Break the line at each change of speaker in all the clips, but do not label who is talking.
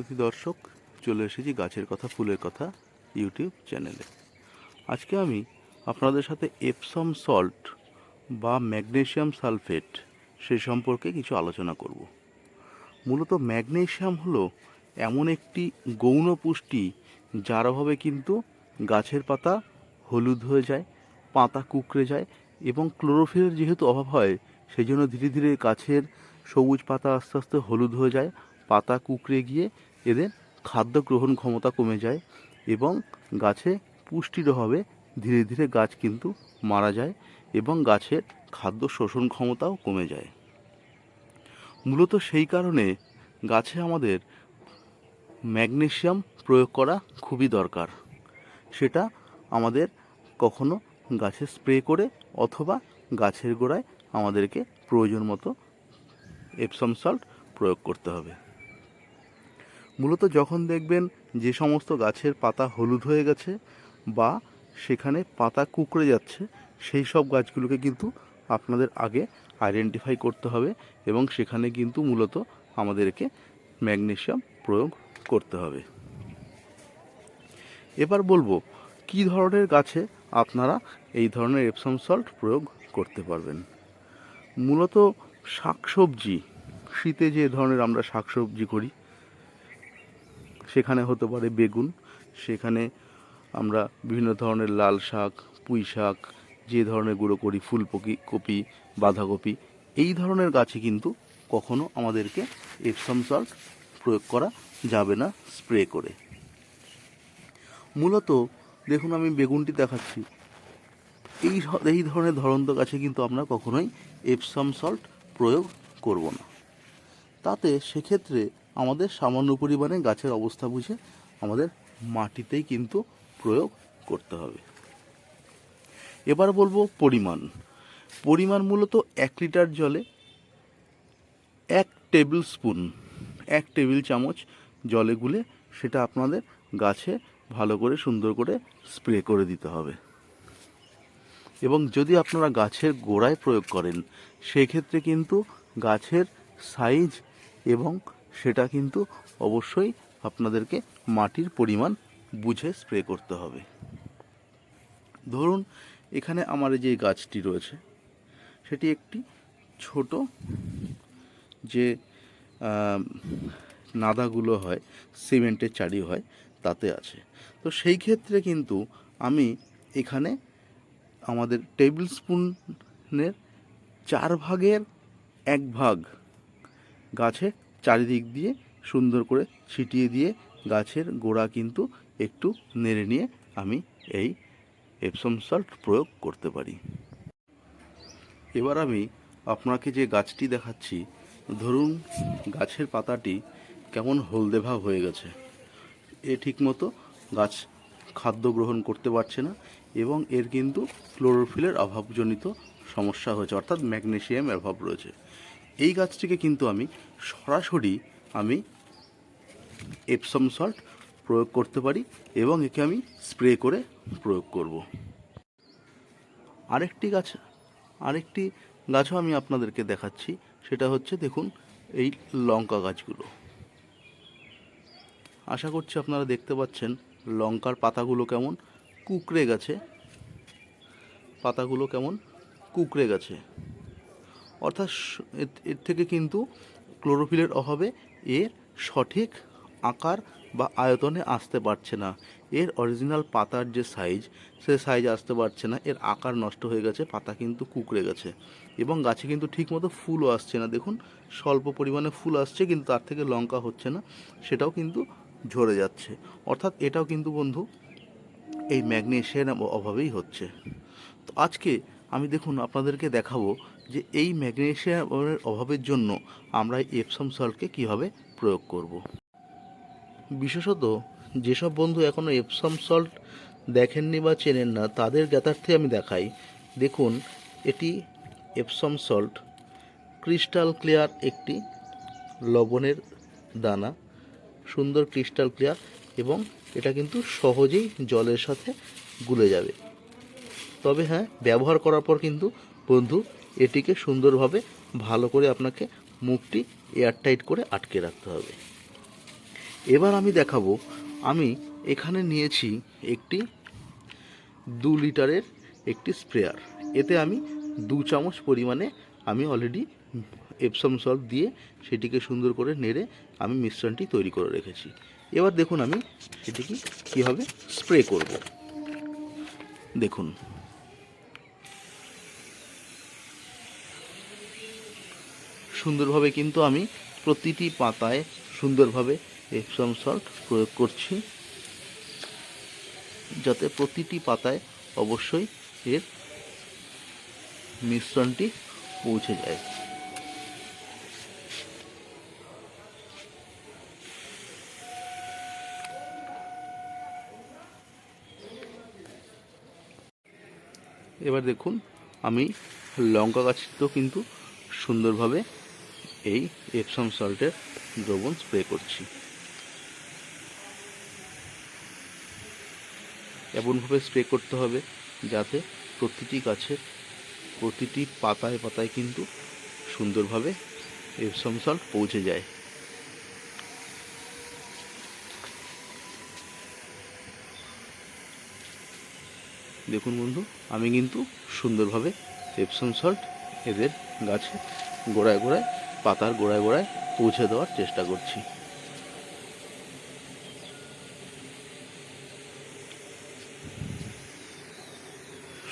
প্রতি দর্শক, চলে এসেছি গাছের কথা, ফুলের কথা ইউটিউব চ্যানেলে। আজকে আমি আপনাদের সাথে এপসম সল্ট বা ম্যাগনেসিয়াম সালফেট সে সম্পর্কে কিছু আলোচনা করব। মূলত ম্যাগনেসিয়াম হলো এমন একটি গৌণ পুষ্টি যার অভাবে কিন্তু গাছের পাতা হলুদ হয়ে যায়, পাতা কুকড়ে যায় এবং ক্লোরোফিলের যেহেতু অভাব হয় সেই জন্য ধীরে ধীরে গাছের সবুজ পাতা আস্তে আস্তে হলুদ হয়ে যায়, পাতা কুকড়ে গিয়ে এদের খাদ্য গ্রহণ ক্ষমতা কমে যায় এবং গাছে পুষ্টির অভাবে ধীরে ধীরে গাছ কিন্তু মারা যায় এবং গাছের খাদ্য শোষণ ক্ষমতাও কমে যায়। মূলত সেই কারণে গাছে আমাদের ম্যাগনেশিয়াম প্রয়োগ করা খুবই দরকার। সেটা আমাদের কখনো গাছে স্প্রে করে অথবা গাছের গোড়ায় আমাদেরকে প্রয়োজন মতো এপসম সল্ট প্রয়োগ করতে হবে। মূলত যখন দেখবেন যে সমস্ত গাছের পাতা হলুদ হয়ে গেছে বা সেখানে পাতা কুকড়ে যাচ্ছে, সেই সব গাছগুলোকে কিন্তু আপনাদের আগে আইডেন্টিফাই করতে হবে এবং সেখানে কিন্তু মূলত আমাদেরকে ম্যাগনেসিয়াম প্রয়োগ করতে হবে। এবার বলব, কি ধরনের গাছে আপনারা এই ধরনের এপসম সল্ট প্রয়োগ করতে পারবেন? মূলত শাকসবজি, শীতে যে ধরনের আমরা শাকসবজি করি সেখানে হতে পারে বেগুন। সেখানে আমরা বিভিন্ন ধরনের লাল শাক, পুঁই শাক, যে ধরনের গুঁড়ো করি, ফুলকপি, কপি, বাঁধাকপি, এই ধরনের গাছে কিন্তু কখনো আমাদেরকে এপসম সল্ট প্রয়োগ করা যাবে না স্প্রে করে। মূলত দেখুন আমি বেগুনটি দেখাচ্ছি। এই এই ধরনের ধরন্ত গাছে কিন্তু আমরা কখনোই এপসাম সল্ট প্রয়োগ করব না। তাতে সেক্ষেত্রে আমাদের সামান্য পরিমাণে গাছের অবস্থা বুঝে আমাদের মাটিতেই কিন্তু প্রয়োগ করতে হবে। এবার বলব পরিমাণ। পরিমাণ মূলত এক লিটার জলে এক টেবিল স্পুন, এক টেবিল চামচ জলে গুলে সেটা আপনাদের গাছে ভালো করে সুন্দর করে স্প্রে করে দিতে হবে। এবং যদি আপনারা গাছের গোড়ায় প্রয়োগ করেন, সেক্ষেত্রে কিন্তু গাছের সাইজ এবং সেটা কিন্তু অবশ্যই আপনাদেরকে মাটির পরিমাণ বুঝে স্প্রে করতে হবে। ধরুন, এখানে আমার যে গাছটি রয়েছে, সেটি একটি ছোট যে নাদাগুলো হয়, সিমেন্টের চারি হয়, তাতে আছে। তো সেই ক্ষেত্রে কিন্তু আমি এখানে আমাদের টেবিল স্পুনের চার ভাগের এক ভাগ গাছের চারিদিক দিয়ে সুন্দর করে ছিটিয়ে দিয়ে গাছের গোড়া কিন্তু একটু নেড়ে নিয়ে আমি এই এপসম সল্ট প্রয়োগ করতে পারি। এবার আমি আপনাকে যে গাছটি দেখাচ্ছি, ধরুন গাছের পাতাটি কেমন হলদে ভাব হয়ে গেছে। এ ঠিকমতো গাছ খাদ্য গ্রহণ করতে পারছে না এবং এর কিন্তু ক্লোরোফিলের অভাবজনিত সমস্যা হয়েছে, অর্থাৎ ম্যাগনেশিয়ামের অভাব রয়েছে। এই গাছটিকে কিন্তু আমি সরাসরি আমি এপসম সল্ট প্রয়োগ করতে পারি এবং একে আমি স্প্রে করে প্রয়োগ করব। আরেকটি গাছ, আরেকটি গাছও আমি আপনাদেরকে দেখাচ্ছি। সেটা হচ্ছে দেখুন এই লঙ্কা গাছগুলো। আশা করছি আপনারা দেখতে পাচ্ছেন লঙ্কার পাতাগুলো কেমন কুকড়ে গেছে। পাতাগুলো কেমন কুকড়ে গেছে। অর্থাৎ এর- থেকে কিন্তু ক্লোরোফিলের অভাবে এর সঠিক আকার বা আয়তনে আসতে পারছে না। এর অরিজিনাল পাতার যে সাইজ সে সাইজ আসতে পারছে না। এর আকার নষ্ট হয়ে গেছে, পাতা কিন্তু কুকড়ে গেছে এবং গাছে কিন্তু ঠিকমতো ফুলও আসছে না। দেখুন, স্বল্প পরিমাণে ফুল আসছে কিন্তু তার থেকে লঙ্কা হচ্ছে না, সেটাও কিন্তু ঝরে যাচ্ছে। অর্থাৎ এটাও কিন্তু বন্ধু, এই ম্যাগনেশিয়াম অভাবেই হচ্ছে। তো আজকে আমি দেখুন, আপনাদেরকে দেখাবো যে এই ম্যাগনেশিয়ামের অভাবের জন্য আমরা এপসম সল্টকে কীভাবে প্রয়োগ করব। বিশেষত যেসব বন্ধু এখনও এপসম সল্ট দেখেননি বা চেনেন না, তাদের জ্ঞাতার্থে আমি দেখাই দেখুন, এটি এপসম সল্ট, ক্রিস্টাল ক্লিয়ার একটি লবণের দানা, সুন্দর ক্রিস্টাল ক্লিয়ার এবং এটা কিন্তু সহজেই জলের সাথে গুলে যাবে তবে হ্যাঁ ব্যবহার করার পর কিন্তু বন্ধু এটিকে সুন্দরভাবে ভালো করে আপনাকে মুখটি এয়ারটাইট করে আটকে রাখতে হবে। এবার আমি দেখাবো, আমি এখানে নিয়েছি একটি দু লিটারের একটি স্প্রেয়ার। এতে আমি দু চামচ পরিমাণে আমি অলরেডি এপসম সল্ট দিয়ে সেটিকে সুন্দর করে নেড়ে আমি মিশ্রণটি তৈরি করে রেখেছি। এবার দেখুন আমি সেটিকে কীভাবে স্প্রে করব। দেখুন সুন্দরভাবে কিন্তু আমি প্রতিটি পাতায় সুন্দরভাবে এপসম সল্ট প্রয়োগ করছি। যাতে প্রতিটি পাতায় অবশ্যই এর মিশ্রণটি পৌঁছে যায়। এবার দেখুন, আমি লঙ্কা গাছটিতেও কিন্তু সুন্দরভাবে এই এপসম সল্টের দ্রবণ স্প্রে করছি। এমনভাবে স্প্রে করতে হবে যাতে প্রতিটি গাছের প্রতিটি পাতায় পাতায় কিন্তু সুন্দরভাবে এপসম সল্ট পৌঁছে যায়। দেখুন বন্ধু, আমি কিন্তু সুন্দরভাবে এপসম সল্ট এদের গাছে গোড়ায় গোড়ায় পাতার গোড়ায় গোড়ায় পৌঁছে দেওয়ার চেষ্টা করছি।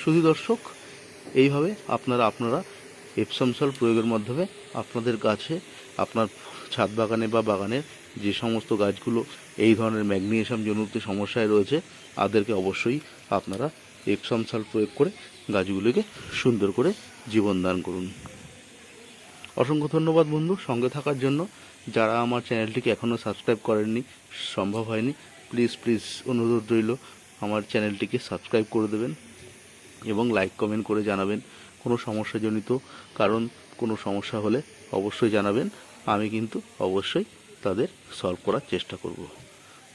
শুধু দর্শক, এইভাবে আপনারা আপনারা এপসম সল্ট প্রয়োগের মাধ্যমে আপনাদের গাছে আপনার ছাদ বাগানে বা বাগানের যে সমস্ত গাছগুলো এই ধরনের ম্যাগনেশিয়াম জনিত সমস্যায় রয়েছে, তাদেরকে অবশ্যই আপনারা এপসম প্রয়োগ করে গাছগুলিকে সুন্দর করে জীবনদান করুন। অসংখ্য ধন্যবাদ বন্ধু সঙ্গে থাকার জন্য। যারা আমার চ্যানেলটিকে এখনও সাবস্ক্রাইব করেননি, সম্ভব হয়নি প্লিজ প্লিজ অনুরোধ রইল, আমার চ্যানেলটিকে সাবস্ক্রাইব করে দেবেন এবং লাইক কমেন্ট করে জানাবেন। কোনো সমস্যাজনিত কারণ, কোনো সমস্যা হলে অবশ্যই জানাবেন। আমি কিন্তু অবশ্যই তাদের সলভ করার চেষ্টা করব।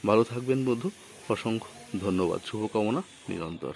ভালো থাকবেন বন্ধু, অসংখ্য ধন্যবাদ। শুভকামনা, নিরন্তর।